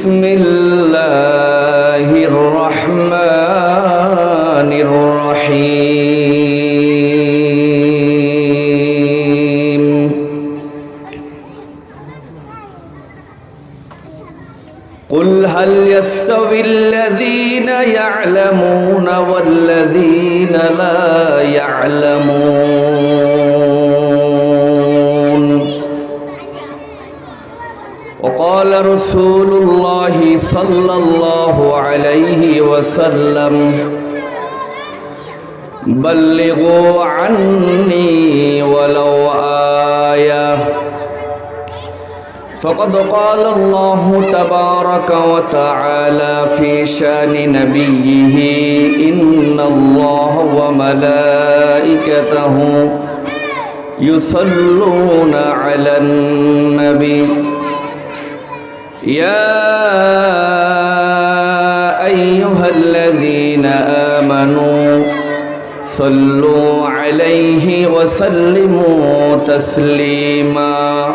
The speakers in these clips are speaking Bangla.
বিসমিল্লা قال الله تبارك وتعالى في شأن نبيه إن الله وملائكته يصلون على النبي. يا أيها الذين آمنوا صلوا عليه وسلموا تسليما.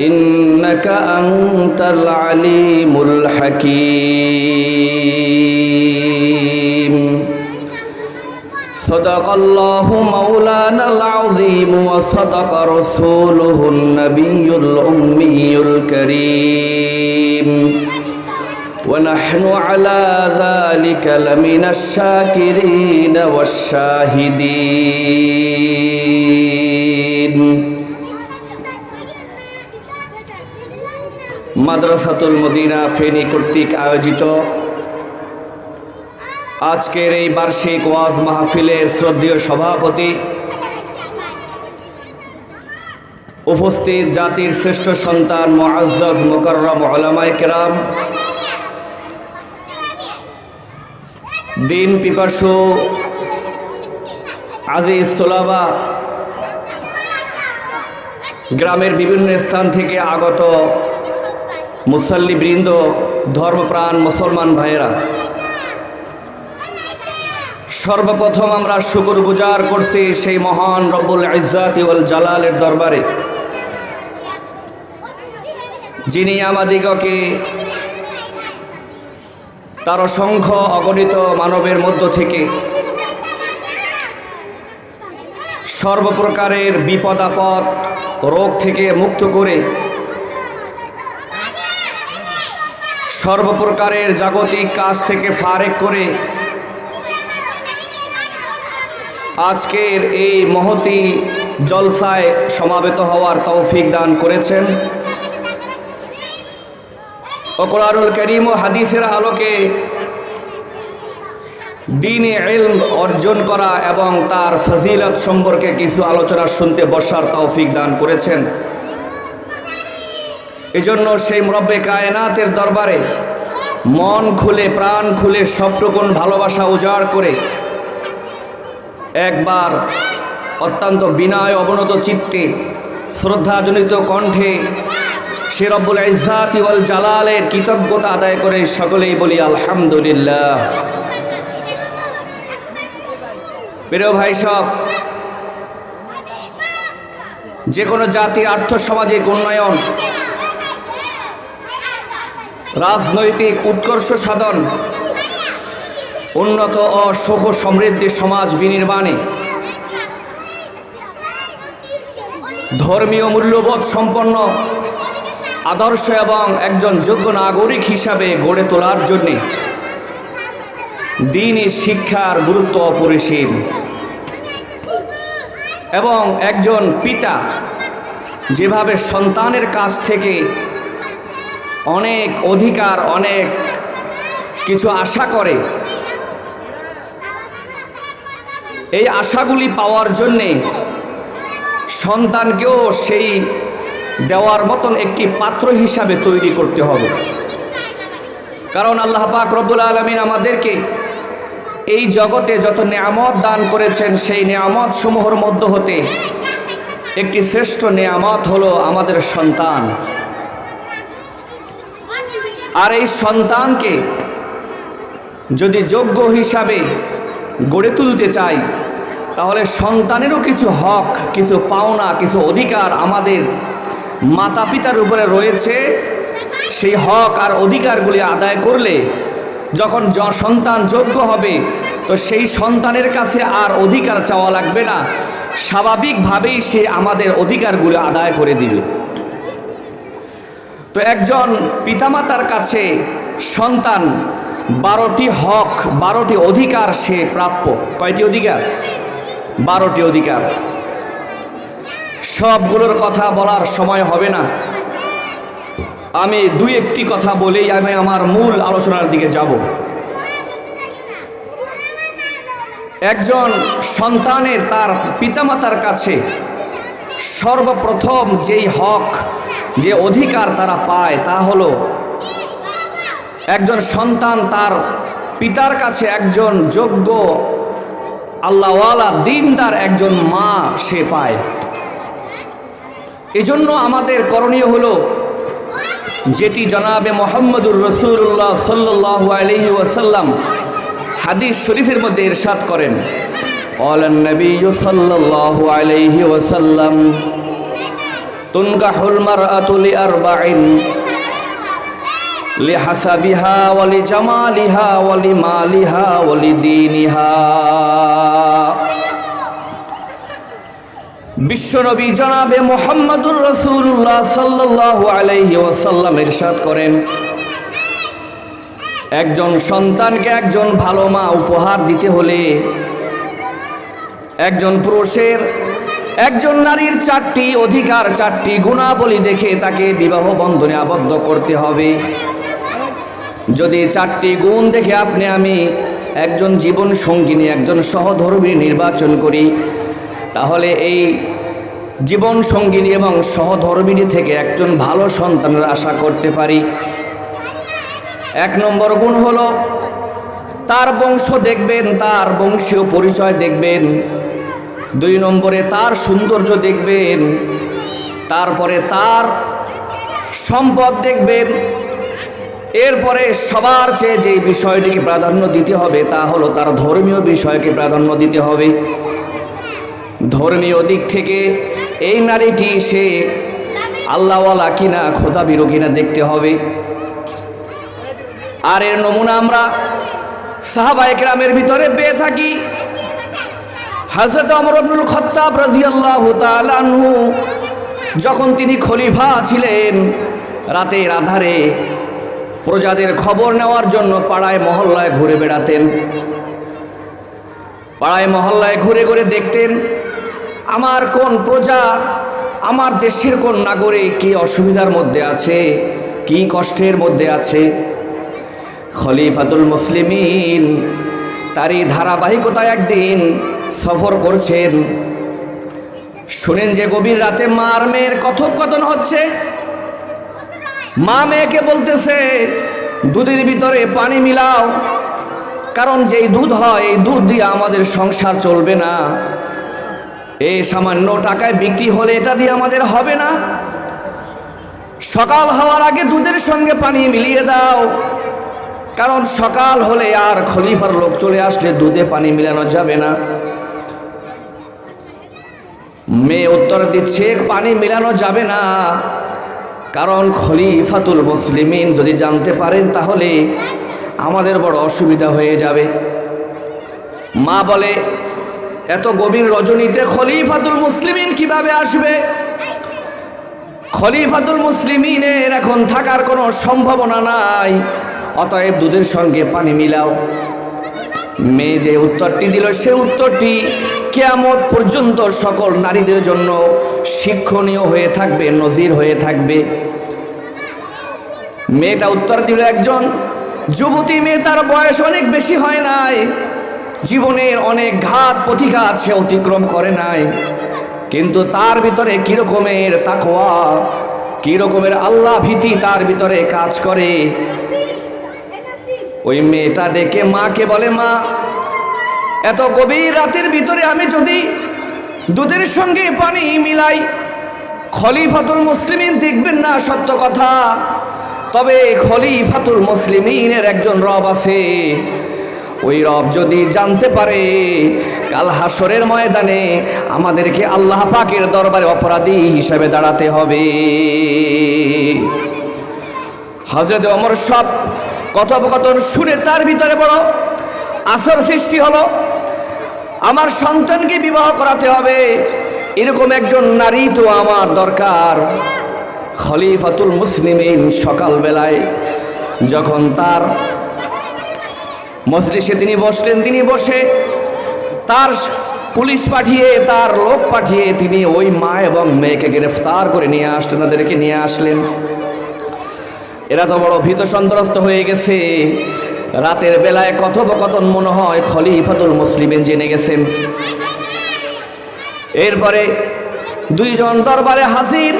إنك أنت العليم الحكيم صدق الله مولانا العظيم وصدق رسوله النبي الأمي الكريم ونحن على ذلك لمن الشاكرين والشاهدين মাদ্রাসাতুল মদিনা ফেনী কর্তৃক আয়োজিত আজকের এই বার্ষিক ওয়াজ মাহফিলের শ্রদ্ধেয় সভাপতি উপস্থিত জাতির শ্রেষ্ঠ সন্তান মোয়াজ্জজ মোকাররম ওলামায়ে কেরাম, দিন পিপাসু আজিজ তোলাবা গ্রামের বিভিন্ন স্থান থেকে আগত মুসল্লিবৃন্দ ধর্মপ্রাণ মুসলমান ভাইয়েরা, সর্বপ্রথম আমরা শুকুর গুজার করছি সেই মহান রব্বুল ইজ্জাতি ওয়াল জালালের দরবারে। যিনি আমাদিগকে তার অসংখ্য অগণিত মানবের মধ্য থেকে সর্বপ্রকারের বিপদ আপদ রোগ থেকে মুক্ত করে সর্বপ্রকারের জাগতিক কাজ থেকে ফারেক করে আজকের এই মহতি জলসায় সমাবেত হওয়ার তৌফিক দান করেছেন। ও কোরআনুল করিম ও হাদিসের আলোকে দিনে এলম অর্জন করা এবং তার ফজিলত সম্পর্কে কিছু আলোচনা শুনতে বসার তৌফিক দান করেছেন। এজন্য সেই মুরব্বে কায়নাতের দরবারে মন খুলে, প্রাণ খুলে সবটুকুন ভালোবাসা উজাড় করে একবার অত্যন্ত বিনয় অবনত চিত্তে শ্রদ্ধাজনিত কণ্ঠে সে রব্বুল ইজাতি ওয়াল জালালের কৃতজ্ঞতা আদায় করে সকলেই বলি, আলহামদুলিল্লাহ। প্রিয় ভাই সব, যে কোনো জাতির আর্থ আর্থসামাজিক উন্নয়ন রাজনৈতিক উৎকর্ষ সাধন, উন্নত ও সুখ সমৃদ্ধি সমাজ বিনির্মাণে ধর্মীয় মূল্যবোধ সম্পন্ন আদর্শ এবং একজন যোগ্য নাগরিক হিসাবে গড়ে তোলার জন্যে দিনই শিক্ষার গুরুত্ব অপরিসীম এবং একজন পিতা যেভাবে সন্তানের কাছ থেকে অনেক অধিকার, অনেক কিছু আশা করে। এই আশাগুলি পাওয়ার জন্যে সন্তানকেও সেই দেওয়ার মতন একটি পাত্র হিসাবে তৈরি করতে হবে। কারণ আল্লাহ পাক রব্বুল আলমিন আমাদেরকে এই জগতে যত নিয়ামত দান করেছেন, সেই নিয়ামত সমূহর মধ্য হতে একটি শ্রেষ্ঠ নিয়ামত হলো আমাদের সন্তান। আর এই সন্তানকে যদি যোগ্য হিসাবে গড়ে তুলতে চাই, তাহলে সন্তানেরও কিছু হক, কিছু পাওনা, কিছু অধিকার আমাদের মাতা পিতার উপরে রয়েছে। সেই হক আর অধিকারগুলি আদায় করলে যখন সন্তান যোগ্য হবে, তো সেই সন্তানের কাছে আর অধিকার চাওয়া লাগবে না। স্বাভাবিকভাবেই সে আমাদের অধিকারগুলো আদায় করে দিবে। তো একজন পিতামাতার কাছে সন্তান, বারোটি হক, বারোটি অধিকার সে প্রাপ্য। কয়টি অধিকার? বারোটি অধিকার। সবগুলোর কথা বলার সময় হবে না। আমি দুই একটি কথা বলেই আমি আমার মূল আলোচনার দিকে যাব। একজন সন্তানের তার পিতামাতার কাছে সর্বপ্রথম যেই হক, যে অধিকার তারা পায় তা হলো একজন সন্তান তার পিতার কাছে একজন যোগ্য আল্লাহওয়ালা দিনদার একজন মা সে পায়। এজন্য আমাদের করণীয় হলো যেটি জনাবে মোহাম্মদুর রসুল্লাহ সাল্লাহ আলহি ওয়াসাল্লাম হাদিস শরীফের মধ্যে ইরশাদ করেন। قال النبي صلى الله عليه وسلم تنكح المرأة لأربع لحسبها ولجمالها ولمالها ولدينها বিশ্বনবী জনাবে মোহাম্মদুর রসুল্লাহ সাল্লাহ আলাইহি ওয়াসাল্লাম ইরশাদ করেন একজন সন্তানকে একজন ভালো মা উপহার দিতে হলে একজন পুরুষের, একজন নারীর চারটি অধিকার, চারটি গুণাবলী দেখে তাকে বিবাহ বন্ধনে আবদ্ধ করতে হবে। যদি চারটি গুণ দেখে আপনি, আমি একজন জীবন সঙ্গিনী, একজন সহধর্মী নির্বাচন করি, তাহলে এই জীবন সঙ্গিনী এবং সহধর্মিনী থেকে একজন ভালো সন্তানের আশা করতে পারি। এক নম্বর গুণ হলো, তার বংশ দেখবেন, তার বংশীয় পরিচয় দেখবেন। দুই নম্বরে তার সৌন্দর্য দেখবেন, তারপরে তার সম্পদ দেখবেন। এরপরে সবার চেয়ে যে বিষয়টিকে প্রাধান্য দিতে হবে তা হলো তার ধর্মীয় বিষয়কে প্রাধান্য দিতে হবে। ধর্মীয় দিক থেকে এই নারীটি সে আল্লাহওয়ালা কিনা খোদা বিরো কিনা দেখতে হবে। আর এর নমুনা আমরা সাহাবা একরামের ভিতরে পেয়ে থাকি। হাজরত অমর আব্দুল খত্তাব রাজিয়াল্লাহু তাআলা আনহু যখন তিনি খলিফা ছিলেন, রাতের আধারে প্রজাদের খবর নেওয়ার জন্য পাড়ায় মহল্লায় ঘুরে বেড়াতেন। পাড়ায় মহল্লায় ঘুরে ঘুরে দেখতেন, আমার কোন প্রজা, আমার দেশের কোন নাগরিক কি অসুবিধার মধ্যে আছে, কি কষ্টের মধ্যে আছে? খলিফাতুল মুসলিমিন তারই ধারাবাহিকতায় একদিন সফর করছেন। শুনেন যে গভীর রাতে মার মেয়ের কথোপকথন হচ্ছে। মা মেয়েকে বলতেছে, দুধের ভিতরে পানি মিলাও, কারণ যেই দুধ হয়, এই দুধ দিয়ে আমাদের সংসার চলবে না। এই সামান্য টাকায় বিক্রি হলে এটা দিয়ে আমাদের হবে না। সকাল হওয়ার আগে দুধের সঙ্গে পানি মিলিয়ে দাও কারণ সকাল হলে আর খলিফার লোক চলে আসলে দুধে পানি মিলানো যাবে না। মেয়ে উত্তর দিচ্ছে, পানি মিলানো যাবে না। কারণ খলিফাতুল মুসলিমিন যদি জানতে পারেন তাহলে আমাদের বড় অসুবিধা হয়ে যাবে। মা বলে, এত গভীর রজনীতে খলিফাতুল মুসলিমিন কীভাবে আসবে? খলিফাতুল মুসলিমিনের এখন থাকার কোনো সম্ভাবনা নাই। অতএব দুধের সঙ্গে পানি মিলাও। মেয়ে যে উত্তরটি দিল, সে উত্তরটি কেয়ামত পর্যন্ত সকল নারীদের জন্য শিক্ষণীয় হয়ে থাকবে, নজির হয়ে থাকবে। মেয়েটা উত্তর দিল, একজন যুবতী মেয়ে, তার বয়স অনেক বেশি হয় নাই। জীবনের অনেক ঘাত প্রতিঘাত সে অতিক্রম করে নাই। কিন্তু তার ভিতরে কিরকমের তাকওয়া, কিরকমের আল্লাহ ভীতি তার ভিতরে কাজ করে। ওই মেয়েটা ডেকে মাকে বলে, মা, এত গভীর রাতের ভিতরে আমি যদি দুধের সঙ্গে পানি মিলাই খলিফাতুল মুসলিমিন দেখবেন না সত্য কথা, তবে খলিফাতুল মুসলিমিনের একজন রব আছে। ওই রব যদি জানতে পারে, কাল হাসরের ময়দানে আমাদেরকে আল্লাহ পাকের দরবারে অপরাধী হিসাবে দাঁড়াতে হবে। হজরত অমর সব কথোপকথন শুনে তার ভিতরে বড় আসর সৃষ্টি হলো। আমার সন্তানকে বিবাহ করাতে হবে। এরকম একজন নারী তো আমার দরকার। খলিফাতুল মুসলিমিন সকালবেলায় যখন তার মজলিসে তিনি বসলেন, তিনি বসে তার পুলিশ পাঠিয়ে, তার লোক পাঠিয়ে তিনি ওই মা এবং মেয়েকে গ্রেফতার করে নিয়ে আসলেন তাদেরকে নিয়ে আসলেন। এরা তো বড় ভীত সন্ত্রস্ত হয়ে গেছে। রাতের বেলায় কথোপকথন মনে হয় খলিফাতুল মুসলিমেন জেনে গেছেন। এরপরে দুইজন দরবারে হাজির।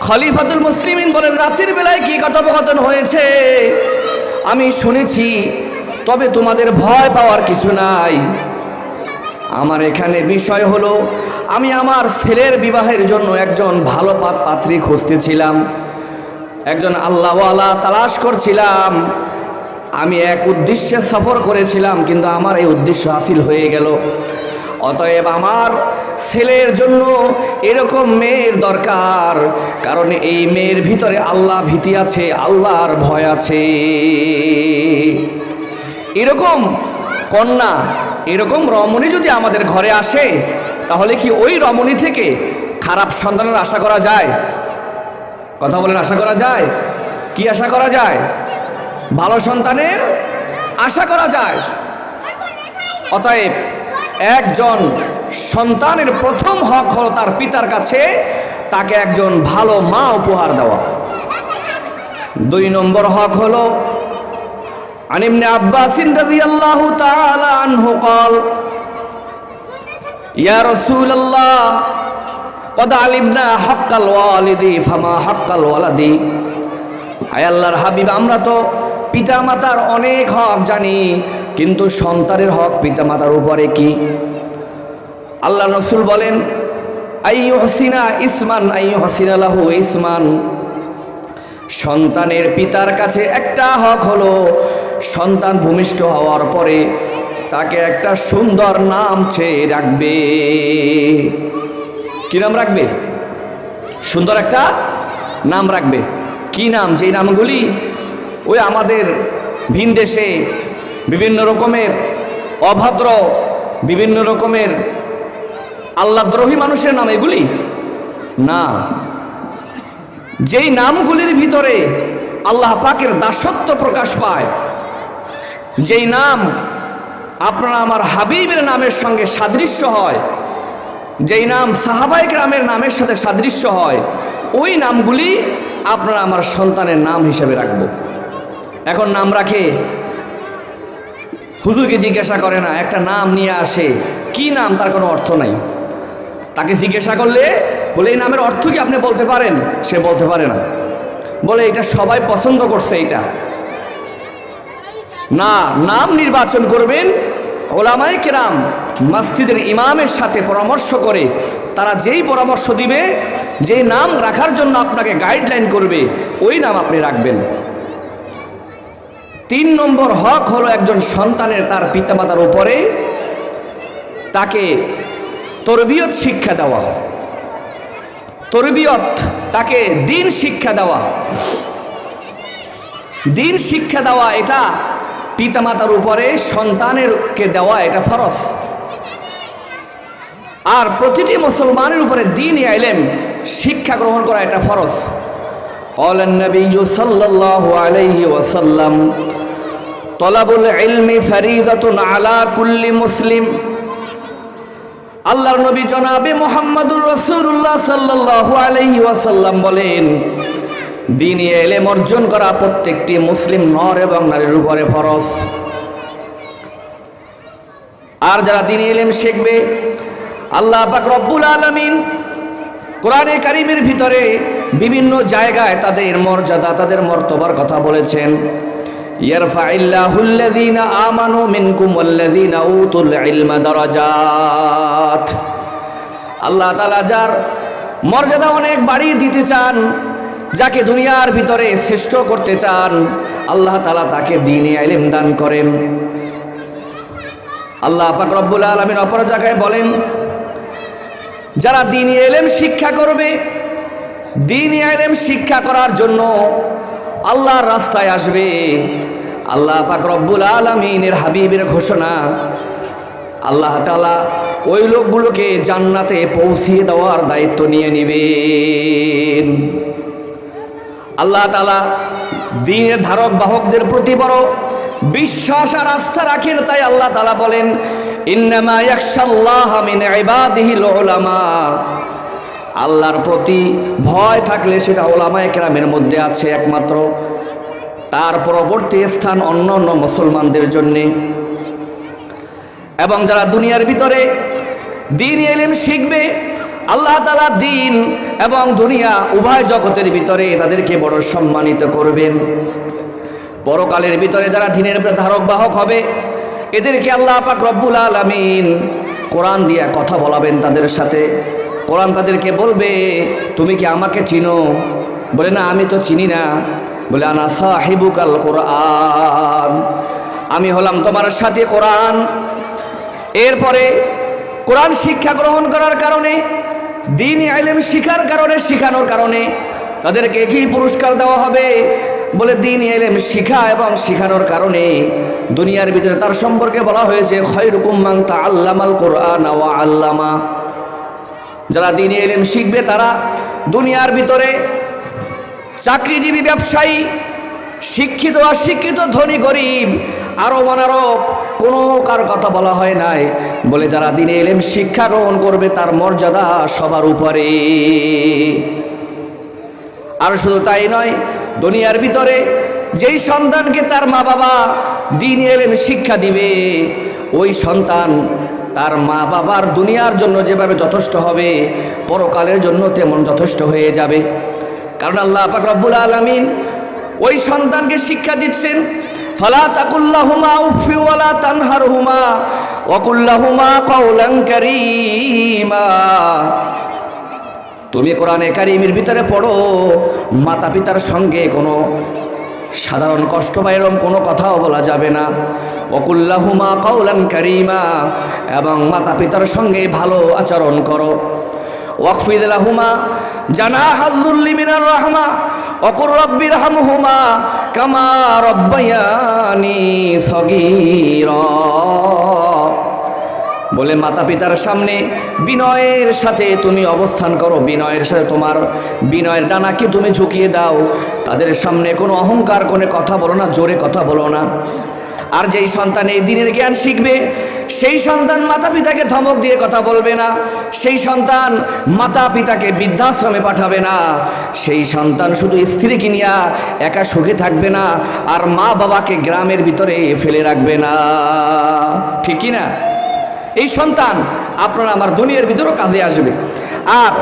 খলিফাতুল মুসলিমিন বলেন, রাতের বেলায় কি কথোপকথন হয়েছে? আমি শুনেছি, তবে তোমাদের ভয় পাওয়ার কিছু নাই। আমার এখানে বিষয় হলো, আমি আমার ছেলের বিবাহের জন্য একজন ভালো পাত পাত্রী খুঁজতেছিলাম। একজন আল্লাহওয়ালা তালাশ করছিলাম। আমি এক উদ্দেশ্যে সফর করেছিলাম, কিন্তু আমার এই উদ্দেশ্য হাসিল হয়ে গেল। অতএব আমার ছেলের জন্য এরকম মেয়ের দরকার, কারণ এই মেয়ের ভিতরে আল্লাহ ভীতি আছে, আল্লাহর ভয় আছে। এরকম কন্যা, এরকম রমণী যদি আমাদের ঘরে আসে, তাহলে কি ওই রমণী থেকে খারাপ সন্তানের আশা করা যায়? কথা বলেন আশা করা যায় কি আশা করা যায় ভালো সন্তানের আশা করা যায় অতএব একজন সন্তানের প্রথম হক হলো তার পিতার কাছে তাকে একজন ভালো মা উপহার দেওয়া দুই নম্বর হক হলো عن ابن عباس رضي الله تعالى عنه قال يا رسول ফামা ওয়ালাদি। আল্লাহর হাবিব, আমরা তো পিতা মাতার অনেক হক জানি, কিন্তু সন্তানের হক পিতা মাতার উপরে কি? আল্লাহ রসুল বলেন, আই হসিনা ইসমান, আই হসিনা লাহু ইসমান। সন্তানের পিতার কাছে একটা হক হলো সন্তান ভূমিষ্ঠ হওয়ার পরে তাকে একটা সুন্দর নাম চেয়ে রাখবে। কি নাম রাখবে? সুন্দর একটা নাম রাখবে। কি নাম? যেই নামগুলি ওই আমাদের ভিন দেশে বিভিন্ন রকমের অভদ্র, বিভিন্ন রকমের আল্লাদ্রোহী মানুষের নাম এগুলি? না। যেই নামগুলির ভিতরে আল্লাহ পাকের দাসত্ব প্রকাশ পায়, যেই নাম আপনারা আমার হাবিবের নামের সঙ্গে সাদৃশ্য হয় যেই নাম সাহাবাইক রামের নামের সাথে সাদৃশ্য হয়, ওই নামগুলি আপনারা আমার সন্তানের নাম হিসেবে রাখব। এখন নাম রাখে। হুজুরকে জিজ্ঞাসা করে না, একটা নাম নিয়ে আসে, কি নাম তার কোনো অর্থ নাই। তাকে জিজ্ঞাসা করলে, বলে, এই নামের অর্থ কি আপনি বলতে পারেন? সে বলতে পারে না। বলে, এটা সবাই পছন্দ করছে এটা না, নাম নির্বাচন করবেন ওলামাই কেরাম। মসজিদের ইমামের সাথে পরামর্শ করে, তারা যেই পরামর্শ দিবে, যেই নাম রাখার জন্য আপনাকে গাইডলাইন করবে, ওই নাম আপনি রাখবেন। তিন নম্বর হক হলো একজন সন্তানের তার পিতামাতার উপরে তাকে তরবিয়ত শিক্ষা দেওয়া। তরবিয়ত তাকে দিন শিক্ষা দেওয়া। দিন শিক্ষা দেওয়া এটা পিতামাতার উপরে সন্তানেরকে দেওয়া এটা ফরজ। আর প্রতিটি মুসলমানের উপরে দিন আইলেম, শিক্ষা গ্রহণ করা এটা ফরজ। ওয়াসাল্লাম মুসলিম। আল্লাহর নবী জনাবে ওয়াসাল্লাম বলেন, দিন এলেম অর্জন করা প্রত্যেকটি মুসলিম নর এবং নারীর উপরে ফরজ। আর যারা দিন এলেম শিখবে আল্লাহ পাক রব্বুল আলমিন কোরআনে কারিমের ভিতরে বিভিন্ন জায়গায় তাদের মর্যাদা, তাদের মর্তবার কথা বলেছেন। ইয়ারফাইল্লাহুল্লাযীনা আমানু মিনকুম ওয়াল্লাযীনা উতুল ইলমা দারাজাত। আল্লাহ তাআলা যার মর্যাদা অনেক বাড়িয়ে দিতে চান, যাকে দুনিয়ার ভিতরে শ্রেষ্ঠ করতে চান, আল্লাহ তাআলা তাকে দ্বীনে ইলম দান করেন। আল্লাহ পাক রব্বুল আলামিন অপর জায়গায় বলেন যারা দিন এলেম শিক্ষা করবে, দিন এলেম শিক্ষা করার জন্য আল্লাহর রাস্তায় আসবে। আল্লাহ পাক রব্বুল আলমিনের হাবিবের ঘোষণা, আল্লাহ তালা ওই লোকগুলোকে জান্নাতে পৌঁছিয়ে দেওয়ার দায়িত্ব নিয়ে নেবেন। আল্লাহ তালা দিনের ধারক বাহকদের প্রতি বড় বিশ্বাস আর আস্থা রাখেন, তাই আল্লাহ তালা বলেন, ইন্নামা ইয়াকশাল্লাহ মিন ইবাদিহিল উলামা। আল্লাহর প্রতি ভয় থাকলে সেটা ওলামায়ে কেরামের মধ্যে আছে একমাত্র। তার পরবর্তী স্থান অন্য অন্য মুসলমানদের জন্যে। এবং যারা দুনিয়ার ভিতরে দিন এলেম শিখবে, আল্লাহ তালা দিন এবং দুনিয়া উভয় জগতের ভিতরে তাদেরকে বড় সম্মানিত করবেন। পরকালের ভিতরে যারা দিনের ধারক বাহক হবে, এদেরকে আল্লাহ পাক রব্বুল আলমিন কোরআন দিয়া কথা বলাবেন তাদের সাথে। কোরআন তাদেরকে বলবে, তুমি কি আমাকে চিনো? বলে, না, আমি তো চিনি না। বলে, আনা সাহিবুকাল কোরআন। আমি হলাম তোমার সাথে কোরআন। এরপরে কোরআন শিক্ষা গ্রহণ করার কারণে, দিন আইলেম শিখার কারণে, শিখানোর কারণে তাদেরকে কি পুরস্কার দেওয়া হবে? বলে দিন এলেম শিখা এবং শিখানোর কারণে দুনিয়ার ভিতরে তার সম্পর্কে বলা হয়েছে, খৈরুকুম মাং তা আল্লামাল কোরআন ওয়া আল্লামা। যারা দিন এলেম শিখবে, তারা দুনিয়ার ভিতরে চাকরিজীবী, ব্যবসায়ী, শিক্ষিত, অশিক্ষিত, ধনী, গরিব আরও অনারব কোনো কার কথা বলা হয় নাই। বলে যারা দিনে এলেম শিক্ষা গ্রহণ করবে, তার মর্যাদা সবার উপরে। আর শুধু তাই নয়, দুনিয়ার ভিতরে যেই সন্তানকে তার মা বাবা দিন এলেম শিক্ষা দিবে, ওই সন্তান তার মা বাবার দুনিয়ার জন্য যেভাবে যথেষ্ট হবে, পরকালের জন্য তেমন যথেষ্ট হয়ে যাবে। কারণ আল্লাহ পাক রব্বুল আলমিন ওই সন্তানকে শিক্ষা দিচ্ছেন, ফালা তাকুল্লাহুমা উফি ওয়ালা তানহারহুমা ওয়াকুল্লাহুমা কাউলান কারীমা। তুমি কোরআনে কারিমের ভিতরে পড়ো মাতা পিতার সঙ্গে কোনো সাধারণ কষ্ট বা এরকম কোনো কথাও বলা যাবে না। অকুল্লাহুমা কাউলান কারিমা, এবং মাতা পিতার সঙ্গে ভালো আচরণ করো। ওয়াকফিদ লাহুমা জানা হাজুল্লি মিনার রহমা অকুর রব্বির হামহুমা কামা রব্বায়ানি সগীরা। বলে মাতা পিতার সামনে বিনয়ের সাথে তুমি অবস্থান করো। বিনয়ের সাথে তোমার বিনয়ের ডানাকে তুমি ঝুঁকিয়ে দাও। তাদের সামনে কোনো অহংকার, কোনো কথা বলো না, জোরে কথা বলো না। আর যেই সন্তান এই দিনের জ্ঞান শিখবে, সেই সন্তান মাতা পিতাকে ধমক দিয়ে কথা বলবে না। সেই সন্তান মাতা পিতাকে বৃদ্ধাশ্রমে পাঠাবে না। সেই সন্তান শুধু স্ত্রীকে নিয়ে একা সুখে থাকবে না, আর মা বাবাকে গ্রামের ভিতরে ফেলে রাখবে না। ঠিক না? এই সন্তান আপনার আমার দুনিয়ার ভিতরেও কাজে আসবে আর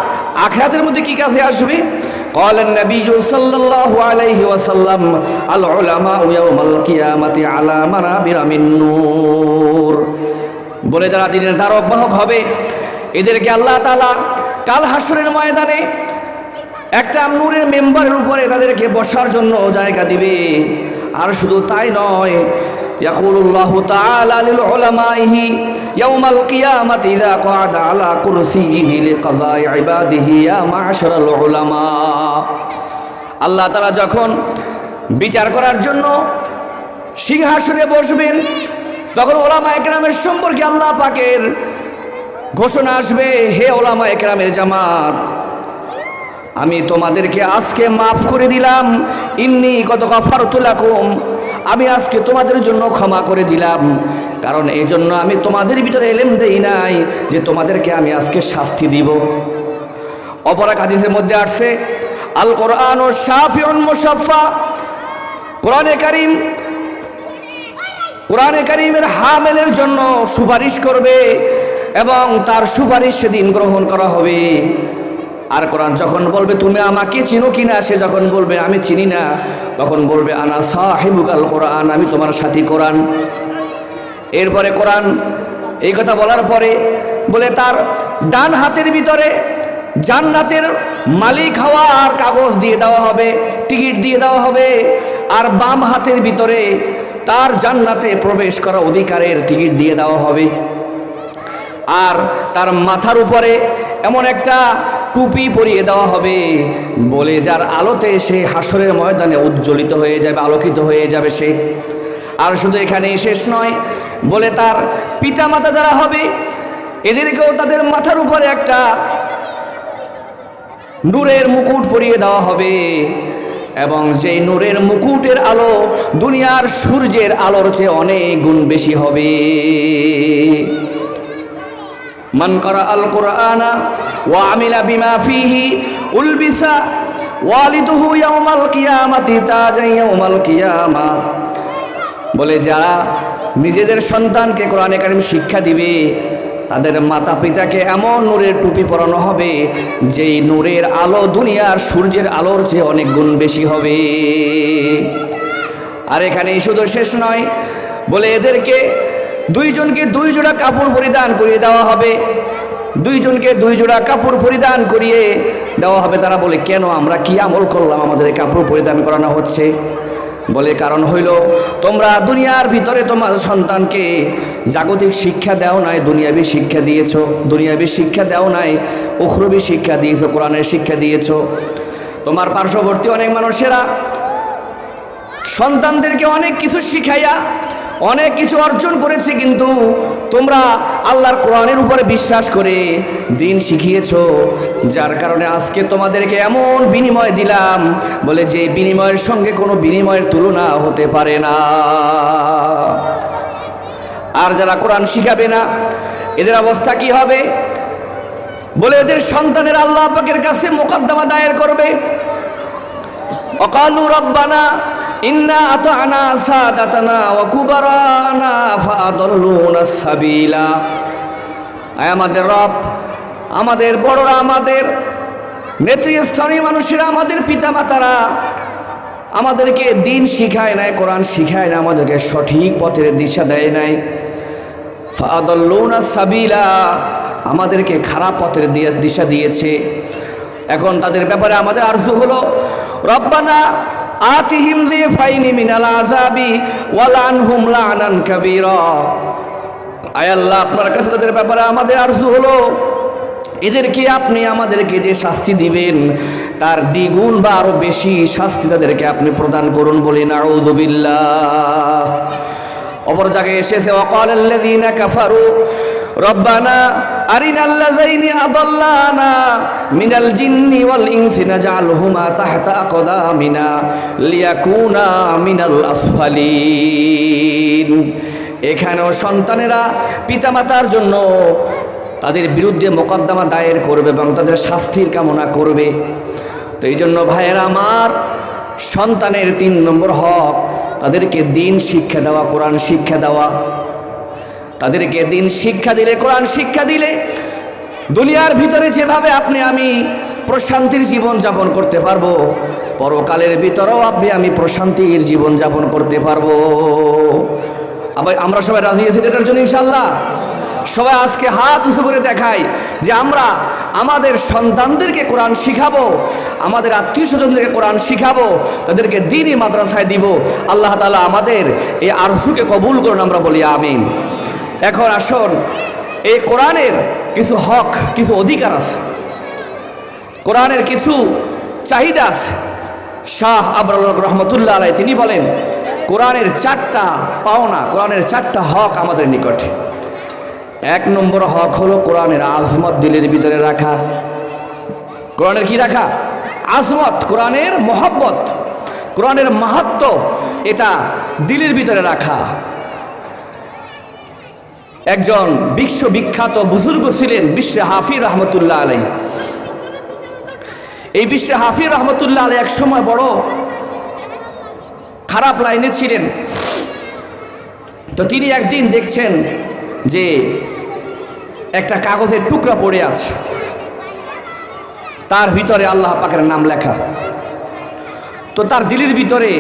আখরাতের মধ্যে কি কাজে আসবে قال النبي صلى الله عليه وسلم العلماء يوم القيامة على منابر من نور বলে যারা দিনের দ্বারক বাহক হবে এদেরকে আল্লাহ তাআলা কাল হাসরের ময়দানে একটা নূরের মেম্বারের উপরে তাদেরকে বসার জন্য জায়গা দিবে আর শুধু তাই নয় يقول الله تعالى للعلمائه يوم القيامة إذا قعد على كرسيه لقضاء عباده يا معشر العلماء আল্লাহ তারা যখন বিচার করার জন্য সিংহাসনে বসবেন তখন ওলামা একরামের সম্পর্কে আল্লাহ পাকের ঘোষণা আসবে হে ওলামা একরামের জামাত আমি তোমাদেরকে আজকে মাফ করে দিলাম ইন্নি কত কফারতুলাকুম আমি আজকে তোমাদের জন্য ক্ষমা করে দিলাম। কারণ এই জন্য আমি তোমাদের ভিতরে এলেম দেই নাই যে তোমাদেরকে আমি আজকে শাস্তি দিব। অপরাক হাদিসের মধ্যে আসছে আল কোরআন ও শাফিউন মুসাফা কোরআনে কারিম, কোরআনে কারিমের হামেলের জন্য সুপারিশ করবে এবং তার সুপারিশ সেদিন গ্রহণ করা হবে। আর কোরআন যখন বলবে, তুমি আমাকে চিনো কিনা? সে যখন বলবে, আমি চিনি না। তখন বলবে, আনা সাহেবুকাল কোরআন, আমি তোমার সাথী কোরআন। এরপরে কোরআন এই কথা বলার পরে বলে, তার ডান হাতের ভিতরে জান্নাতের মালিক হওয়ার কাগজ দিয়ে দেওয়া হবে, টিকিট দিয়ে দেওয়া হবে। আর বাম হাতের ভিতরে তার জান্নাতে প্রবেশ করা অধিকারের টিকিট দিয়ে দেওয়া হবে। আর তার মাথার উপরে এমন একটা টুপি পরিয়ে দেওয়া হবে। বলে যার আলোতে সে হাসরের ময়দানে উজ্জ্বলিত হয়ে যাবে, আলোকিত হয়ে যাবে সে। আর শুধু এখানেই শেষ নয়, বলে তার পিতামাতা যারা হবে, এদেরকেও তাদের মাথার উপরে একটা নূরের মুকুট পরিয়ে দেওয়া হবে। এবং সেই নূরের মুকুটের আলো দুনিয়ার সূর্যের আলোর চেয়ে অনেক গুণ বেশি হবে। মান করা আল কোরআনা ওয়া আমিলা বিমা ফিহি উলবিসা ওয়ালিদুহু ইয়াউমাল কিয়ামাতি তাজা ইয়াউমাল বলে, যারা নিজেদের সন্তানকে কোরআনে কারিম শিক্ষা দিবে, তাদের মাতা পিতাকে এমন নূরের টুপি পরানো হবে, যেই নূরের আলো দুনিয়ার সূর্যের আলোর চেয়ে অনেক গুণ বেশি হবে। আর এখানে শুধু শেষ নয়, বলে, এদেরকে দুইজনকে দুই জোড়া কাপড় পরিধান করিয়ে দেওয়া হবে। দুইজনকে দুই জোড়া কাপড় পরিধান করিয়ে দেওয়া হবে। তারা বলে, কেন আমরা কি আমল করলাম? আমাদের কাপড় পরিধান করানো হচ্ছে। বলে, কারণ হইল, তোমরা দুনিয়ার ভিতরে তোমার সন্তানকে জাগতিক শিক্ষা দেও নাই, দুনিয়াবি শিক্ষা দিয়েছ, দুনিয়াবী শিক্ষা দেও নাই, উখরবী শিক্ষা দিয়েছ, কোরআনের শিক্ষা দিয়েছ। তোমার পার্শ্ববর্তী অনেক মানুষেরা সন্তানদেরকে অনেক কিছু শিখাইয়া অনেক কিছু অর্জন করেছে, কিন্তু তোমরা আল্লাহর কোরআনের উপরে বিশ্বাস করে দিন শিখিয়েছ, যার কারণে আজকে তোমাদেরকে এমন বিনিময় দিলাম, বলে যে বিনিময়ের সঙ্গে কোনো বিনিময়ের তুলনা হতে পারে না। আর যারা কোরআন শিখাবে না, এদের অবস্থা কি হবে? বলে এদের সন্তানের আল্লাহ পাকের কাছে মোকদ্দমা দায়ের করবে। অকালু রব্বানা ইন্না আতানা সাদাতানা ওয়া কুবারানা ফাআদাল্লুনা সাবিলা। আয় আমাদের রব, আমাদের বড়রা আমাদের নেতৃস্থানীয় মানুষেরা আমাদের পিতামাতারা আমাদেরকে দিন শিখায় নাই, কোরআন শিখায় না আমাদেরকে সঠিক পথের দিশা দেয় নাই। ফাদল্লুনা সাবিলা, আমাদেরকে খারাপ পথের দিশা দিয়েছে। এখন তাদের ব্যাপারে আমাদের আরজু হলো, রব্বানা আতিহিম ফাইনি মিনাল আযাবি ওয়ালানহুম লানান কাবীরা। আয় আল্লাহ, আপনার কাছে তাদের ব্যাপারে আমাদের আরজু হলো, এদেরকে আপনি আমাদেরকে যে শাস্তি দিবেন, তার দ্বিগুণ বা আরও বেশি শাস্তি তাদেরকে আপনি প্রদান করুন বলি নাউযুবিল্লাহ অপর জায়গায় এসেছে অকাল কাফারু রব্বানা আরিনাল লাযাইনি আদাল্লানা মিনাল জিন্নি ওয়াল ইনসি নাজআলহুমা তাহতা আকদামিনা লিয়াকুনা মিনাল আসফালিন। এখানেও সন্তানেরা পিতামাতার জন্য তাদের বিরুদ্ধে মোকদ্দমা দায়ের করবে এবং তাদের শাস্তির কামনা করবে। তো এই জন্য ভাইয়েরা আমার সন্তানের তিন নম্বর হক, তাদেরকে দিন শিক্ষা দেওয়া, কোরআন শিক্ষা দেওয়া। তাদেরকে দিন শিক্ষা দিলে, কোরআন শিক্ষা দিলে, দুনিয়ার ভিতরে যেভাবে আপনি, আমি প্রশান্তির জীবন যাপন করতে পারব, পরকালের ভিতরেও আপনি, আমি প্রশান্তির জীবন যাপন করতে পারব। আবার আমরা সবাই রাজি আছি এটার জন্য ইনশাল্লাহ সবাই আজকে হাত উঁচু করে দেখাই যে আমরা আমাদের সন্তানদেরকে কোরআন শিখাবো, আমাদের আত্মীয় স্বজনদেরকে কোরআন শিখাবো, তাদেরকে দিনই মাদ্রাসায় দিব। আল্লাহ তালা আমাদের এই আরসুকে কবুল করুন, আমরা বলি আমিন। এখন আসুন, এই কোরআনের কিছু হক, কিছু অধিকার আছে। কোরআনের কিছু চাহিদা আছে। শাহ আবরুল রহমতুল্লাহ আলাই তিনি বলেন, কোরআনের চারটা পাওনা, কোরআনের চারটা হক আমাদের নিকটে। এক নম্বর হক হলো কোরআনের আজমত দিলের ভিতরে রাখা। কোরআনের কি রাখা? আজমত, কোরআনের মহব্বত, কোরআনের মাহাত্ম এটা দিলের ভিতরে রাখা। একজন বিশ্ববিখ্যাত বুজুর্গ ছিলেন বিশ্বে হাফি রহমতুল্লাহ আলাই। এই বিশ্বে হাফি রহমতুল্লাহ আলাই এক সময় বড় খারাপ লাইনে ছিলেন। তো তিনি একদিন দেখছেন যে একটা কাগজের টুকরা পড়ে আছে। তার ভিতরে আল্লাহ পাকের নাম লেখা। তো তার দিলির ভিতরে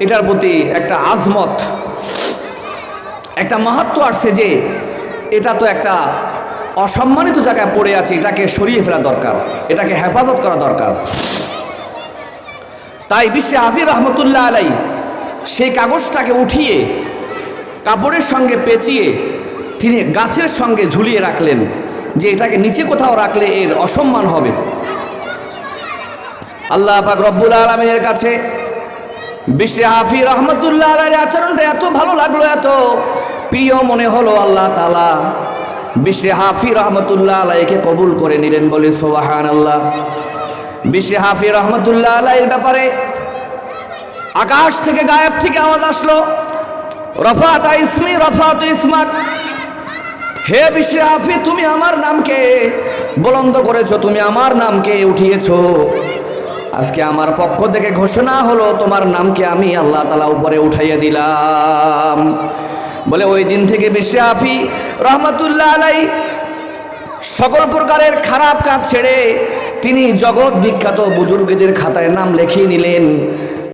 এটার প্রতি একটা আজমত একটা মাহাত্ম আসছে যে এটা তো একটা অসম্মানিত জায়গায় পড়ে আছে, এটাকে সরিয়ে ফেলা দরকার, এটাকে হেফাজত করা দরকার। তাই বিশ্বে হাফির রহমতুল্লাহ আলাই সেই কাগজটাকে উঠিয়ে কাপড়ের সঙ্গে পেঁচিয়ে তিনি গাছের সঙ্গে ঝুলিয়ে রাখলেন যে এটাকে নিচে কোথাও রাখলে এর অসম্মান হবে। আল্লাহ পাক রব্বুল আলমিনের কাছে বিশ্বে হাফি রহমতুল্লাহ আলের আচরণটা এত ভালো লাগল, এত প্রিয় মনে হলো আল্লাহ তালা বিশ্বে হাফি রহমতুল্লাহ আলাইকে কবুল করে নিলেন বলে সোবাহান আল্লাহ বিশ্বে হাফি রহমতুল্লাহ আলাইয়ের ব্যাপারে আকাশ থেকে গায়েব থেকে আওয়াজ আসলো। রফাত ইসমি, রফাত ইসমাত হে বিশ্বে হাফি, তুমি আমার নামকে বলন্দ করেছ, তুমি আমার নামকে উঠিয়েছো। আজকে আমার পক্ষ থেকে ঘোষণা হলো, তোমার নামকে আমি আল্লাহ তালা উপরে উঠাইয়া দিলাম। বলে, ওই দিন থেকে বিশ্বে আফি। রহমতুল্লাহ আলাই সকল প্রকারের খারাপ কাজ ছেড়ে তিনি জগৎ বিখ্যাত বুজুর্গদের খাতায় নাম লিখিয়ে নিলেন।